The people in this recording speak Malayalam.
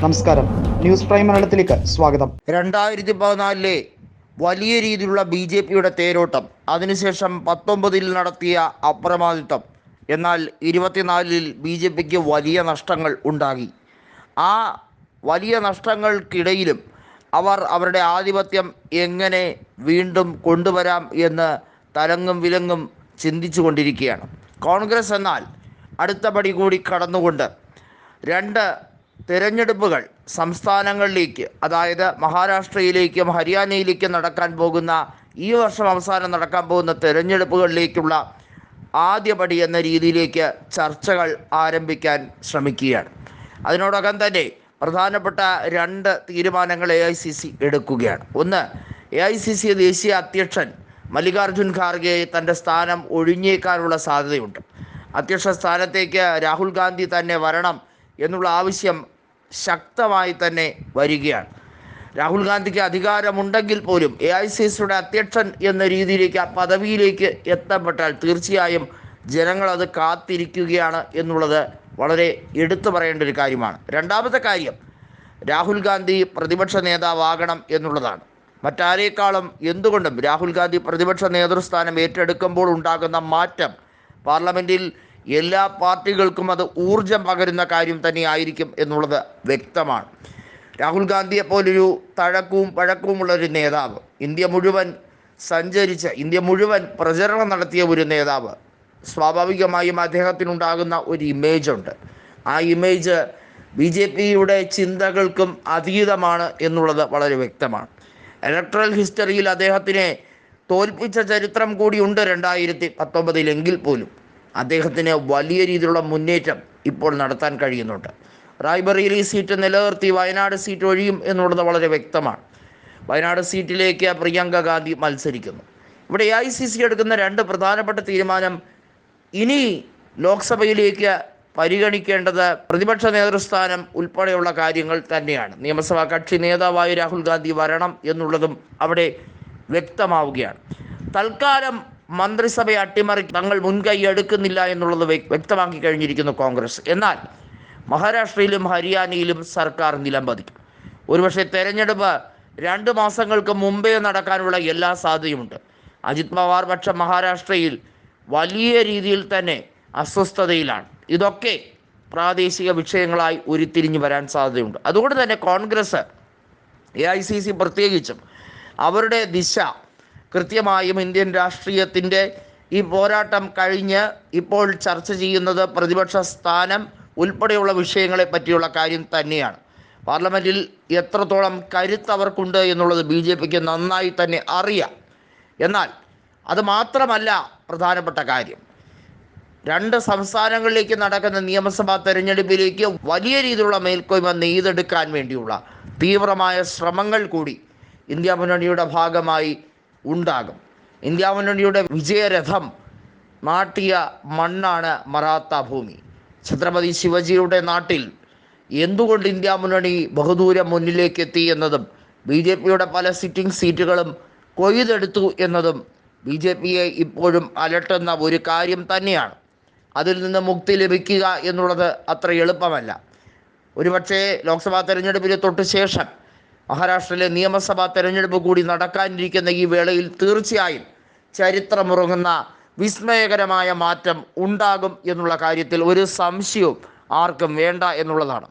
നമസ്കാരം. ന്യൂസ് പ്രൈം മലയാളത്തിലേക്ക് സ്വാഗതം. രണ്ടായിരത്തി പതിനാലിലെ വലിയ രീതിയിലുള്ള ബി ജെ പിയുടെ തേരോട്ടം അതിനുശേഷം പത്തൊമ്പതിൽ നടത്തിയ അപ്രമാദിത്വം എന്നാൽ ഇരുപത്തിനാലിൽ ബി ജെ പിക്ക് വലിയ നഷ്ടങ്ങൾ ഉണ്ടാകി ആ വലിയ നഷ്ടങ്ങൾക്കിടയിലും അവർ അവരുടെ ആധിപത്യം എങ്ങനെ വീണ്ടും കൊണ്ടുവരാം എന്ന് തലങ്ങും വിലങ്ങും ചിന്തിച്ചു കൊണ്ടിരിക്കുകയാണ് കോൺഗ്രസ് എന്നാൽ അടുത്ത പടി കൂടി കടന്നുകൊണ്ട് രണ്ട് തിരഞ്ഞെടുപ്പുകൾ സംസ്ഥാനങ്ങളിലേക്ക് അതായത് മഹാരാഷ്ട്രയിലേക്കും ഹരിയാനയിലേക്കും നടക്കാൻ പോകുന്ന ഈ വർഷം അവസാനം നടക്കാൻ പോകുന്ന തിരഞ്ഞെടുപ്പുകളിലേക്കുള്ള ആദ്യപടി എന്ന രീതിയിലേക്ക് ചർച്ചകൾ ആരംഭിക്കാൻ ശ്രമിക്കുകയാണ്. അതിനോടകം തന്നെ പ്രധാനപ്പെട്ട രണ്ട് തീരുമാനങ്ങൾ എ ഐ സി സി എടുക്കുകയാണ്. ഒന്ന് എ ഐ സി സി ദേശീയ അധ്യക്ഷൻ മല്ലികാർജുൻ ഖാർഗെ തന്റെ സ്ഥാനം ഒഴിഞ്ഞേക്കാനുള്ള സാധ്യതയുണ്ട്. അധ്യക്ഷ സ്ഥാനത്തേക്ക് രാഹുൽ ഗാന്ധി തന്നെ വരണം എന്നുള്ള ആവശ്യം ശക്തമായി തന്നെ വരികയാണ്. രാഹുൽ ഗാന്ധിക്ക് അധികാരമുണ്ടെങ്കിൽ പോലും എ ഐ സി സിയുടെ അധ്യക്ഷൻ എന്ന രീതിയിലേക്ക് ആ പദവിയിലേക്ക് എത്തപ്പെട്ടാൽ തീർച്ചയായും ജനങ്ങളത് കാത്തിരിക്കുകയാണ് എന്നുള്ളത് വളരെ എടുത്തു പറയേണ്ട ഒരു കാര്യമാണ്. രണ്ടാമത്തെ കാര്യം രാഹുൽ ഗാന്ധി പ്രതിപക്ഷ നേതാവാകണം എന്നുള്ളതാണ്. മറ്റാരേക്കാളും എന്തുകൊണ്ടും രാഹുൽ ഗാന്ധി പ്രതിപക്ഷ നേതൃസ്ഥാനം ഏറ്റെടുക്കുമ്പോൾ ഉണ്ടാകുന്ന മാറ്റം പാർലമെന്റിൽ എല്ലാ പാർട്ടികൾക്കും അത് ഊർജം പകരുന്ന കാര്യം തന്നെയായിരിക്കും എന്നുള്ളത് വ്യക്തമാണ്. രാഹുൽ ഗാന്ധിയെ പോലൊരു തഴക്കവും പഴക്കവുമുള്ള ഒരു നേതാവ് ഇന്ത്യ മുഴുവൻ സഞ്ചരിച്ച ഇന്ത്യ മുഴുവൻ പ്രചരണം നടത്തിയ ഒരു നേതാവ് സ്വാഭാവികമായും അദ്ദേഹത്തിനുണ്ടാകുന്ന ഒരു ഇമേജ് ഉണ്ട്. ആ ഇമേജ് ബി ജെ പിയുടെ ചിന്തകൾക്കും അതീതമാണ് എന്നുള്ളത് വളരെ വ്യക്തമാണ്. ഇലക്ട്രൽ ഹിസ്റ്ററിയിൽ അദ്ദേഹത്തിനെ തോൽപ്പിച്ച ചരിത്രം കൂടിയുണ്ട് രണ്ടായിരത്തി പത്തൊമ്പതിലെങ്കിൽ പോലും. അദ്ദേഹത്തിന് വലിയ രീതിയിലുള്ള മുന്നേറ്റം ഇപ്പോൾ നടത്താൻ കഴിയുന്നുണ്ട്. റായ്ബറേലി സീറ്റ് നിലനിർത്തി വയനാട് സീറ്റ് ഒഴിയും എന്നുള്ളത് വളരെ വ്യക്തമാണ്. വയനാട് സീറ്റിലേക്ക് പ്രിയങ്ക ഗാന്ധി മത്സരിക്കുന്നു. ഇവിടെ എ ഐ സി സി എടുക്കുന്ന രണ്ട് പ്രധാനപ്പെട്ട തീരുമാനം ഇനി ലോക്സഭയിലേക്ക് പരിഗണിക്കേണ്ടത് പ്രതിപക്ഷ നേതൃസ്ഥാനം ഉൾപ്പെടെയുള്ള കാര്യങ്ങൾ തന്നെയാണ്. നിയമസഭാ കക്ഷി നേതാവായി രാഹുൽ ഗാന്ധി വരണം എന്നുള്ളതും അവിടെ വ്യക്തമാവുകയാണ്. തൽക്കാലം മന്ത്രിസഭയെ അട്ടിമറി തങ്ങൾ മുൻകൈ എടുക്കുന്നില്ല എന്നുള്ളത് വ്യക്തമാക്കി കഴിഞ്ഞിരിക്കുന്നു കോൺഗ്രസ്. എന്നാൽ മഹാരാഷ്ട്രയിലും ഹരിയാനയിലും സർക്കാർ നിലംപതിക്കും. ഒരുപക്ഷെ തെരഞ്ഞെടുപ്പ് രണ്ട് മാസങ്ങൾക്ക് മുമ്പേ നടക്കാനുള്ള എല്ലാ സാധ്യതയുമുണ്ട്. അജിത് പവാർ പക്ഷം മഹാരാഷ്ട്രയിൽ വലിയ രീതിയിൽ തന്നെ അസ്വസ്ഥതയിലാണ്. ഇതൊക്കെ പ്രാദേശിക വിഷയങ്ങളായി ഉരുത്തിരിഞ്ഞു വരാൻ സാധ്യതയുണ്ട്. അതുകൊണ്ട് തന്നെ Congress A I C C പ്രത്യേകിച്ചും അവരുടെ ദിശ കൃത്യമായും ഇന്ത്യൻ രാഷ്ട്രീയത്തിന്റെ ഈ പോരാട്ടം കഴിഞ്ഞ് ഇപ്പോൾ ചർച്ച ചെയ്യുന്നത് പ്രതിപക്ഷ സ്ഥാനം ഉൾപ്പെടെയുള്ള വിഷയങ്ങളെ പറ്റിയുള്ള കാര്യം തന്നെയാണ്. പാർലമെന്റിൽ എത്രത്തോളം കരുത്ത് അവർക്കുണ്ട് എന്നുള്ളത് ബി ജെ പിക്ക് നന്നായി തന്നെ അറിയാം. എന്നാൽ അത് മാത്രമല്ല പ്രധാനപ്പെട്ട കാര്യം. രണ്ട് സംസ്ഥാനങ്ങളിലേക്ക് നടക്കുന്ന നിയമസഭാ തെരഞ്ഞെടുപ്പിലേക്ക് വലിയ രീതിയിലുള്ള മേൽക്കോയ്മ നെയ്തെടുക്കാൻ വേണ്ടിയുള്ള തീവ്രമായ ശ്രമങ്ങൾ കൂടി ഇന്ത്യ മുന്നണിയുടെ ഭാഗമായി ഉണ്ടാകും. ഇന്ത്യ മുന്നണിയുടെ വിജയരഥം നാട്ടിയ മണ്ണാണ് മറാത്ത ഭൂമി. ഛത്രപതി ശിവജിയുടെ നാട്ടിൽ എന്തുകൊണ്ട് ഇന്ത്യ മുന്നണി ബഹുദൂരം മുന്നിലേക്ക് എത്തി എന്നതും ബി ജെ പിയുടെ പല സിറ്റിംഗ് സീറ്റുകളും കൊയ്തെടുത്തു എന്നതും ബി ജെ പിയെ ഇപ്പോഴും അലട്ടുന്ന ഒരു കാര്യം തന്നെയാണ്. അതിൽ നിന്ന് മുക്തി ലഭിക്കുക എന്നുള്ളത് അത്ര എളുപ്പമല്ല. ഒരുപക്ഷേ ലോക്സഭാ തെരഞ്ഞെടുപ്പിന് തൊട്ട് ശേഷം മഹാരാഷ്ട്രയിലെ നിയമസഭാ തെരഞ്ഞെടുപ്പ് കൂടി നടക്കാനിരിക്കുന്ന ഈ വേളയിൽ തീർച്ചയായും ചരിത്രമുറങ്ങുന്ന വിസ്മയകരമായ മാറ്റം ഉണ്ടാകും എന്നുള്ള കാര്യത്തിൽ ഒരു സംശയവും ആർക്കും വേണ്ട എന്നുള്ളതാണ്.